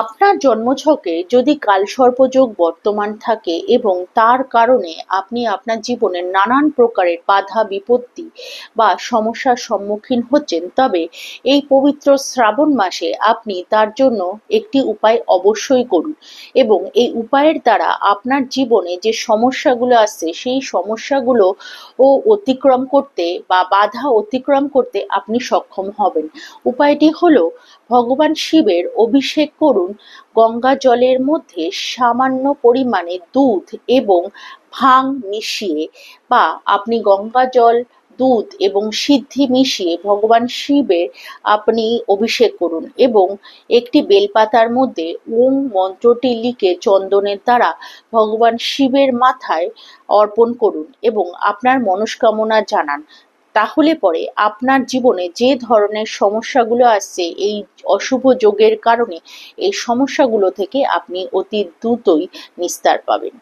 আপনার জন্মছকে যদি কালসর্পযোগ বর্তমান থাকে এবং তার কারণে আপনি আপনার জীবনে নানান প্রকারের বাধা, বিপত্তি বা সমস্যার সম্মুখীন হচ্ছেন, তবে এই পবিত্র শ্রাবণ মাসে আপনি তার জন্য একটি উপায় অবশ্যই করুন এবং এই উপায়ের দ্বারা আপনার জীবনে যে সমস্যাগুলো আসছে, সেই সমস্যাগুলো ও অতিক্রম করতে বা বাধা অতিক্রম করতে আপনি সক্ষম হবেন। উপায়টি হলো, ভগবান শিবের অভিষেক করুন গঙ্গা জলের মধ্যে সামান্য পরিমাণে দুধ এবং ভাং মিশিয়ে বা আপনি গঙ্গা জল, দুধ এবং সিদ্ধি মিশিয়ে ভগবান শিবের আপনি অভিষেক করুন এবং একটি বেলপাতার মধ্যে ওম মন্ত্রটি লিখে চন্দনের দ্বারা ভগবান শিবের মাথায় অর্পণ করুন এবং আপনার মনস্কামনা জানান। তাহলে পরে আপনার জীবনে যে ধরনের সমস্যাগুলো আসছে এই অশুভ যোগের কারণে এই সমস্যাগুলো থেকে আপনি অতি দ্রুতই নিস্তার পাবেন।